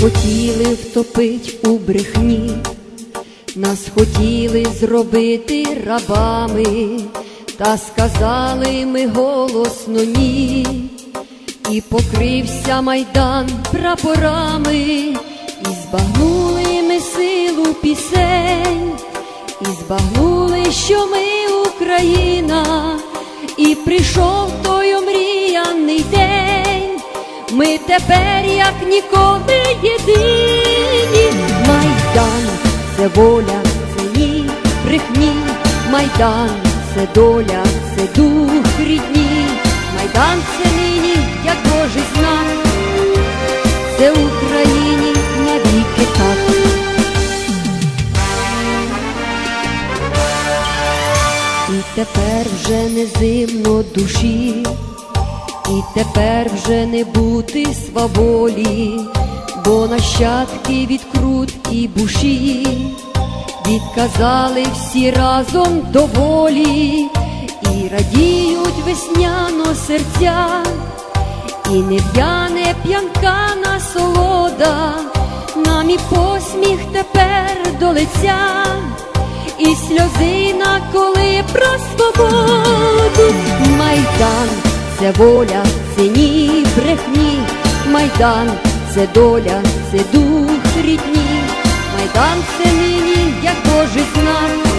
хотіли втопить у брехні, нас хотіли зробити рабами, та сказали ми голосно ні, і покрився майдан прапорами, і збагнули ми силу пісень, і збагнули, що ми Україна, і прийшов. Ми тепер, як ніколи, єдині. Майдан це воля, це ні, брехні, Майдан це доля, це дух рідні, Майдан це нині, як Божий знак, це Україні навіки так. І тепер вже не зимно душі, тепер вже не бути сваволі, бо нащадки від крут і буші відказали всі разом доволі, і радіють весняно серця, і не в'яне п'янка насолода, нам і посміх тепер до лиця. І сльозина, коли про свободу. Майдан це воля, це брехні, Майдан це доля, це дух рідні, Майдан це нині, як Божий знак,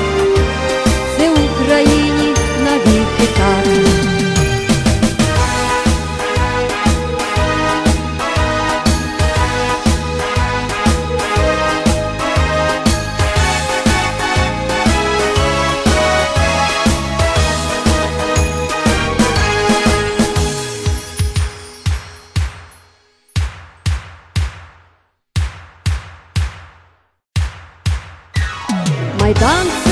Майдан це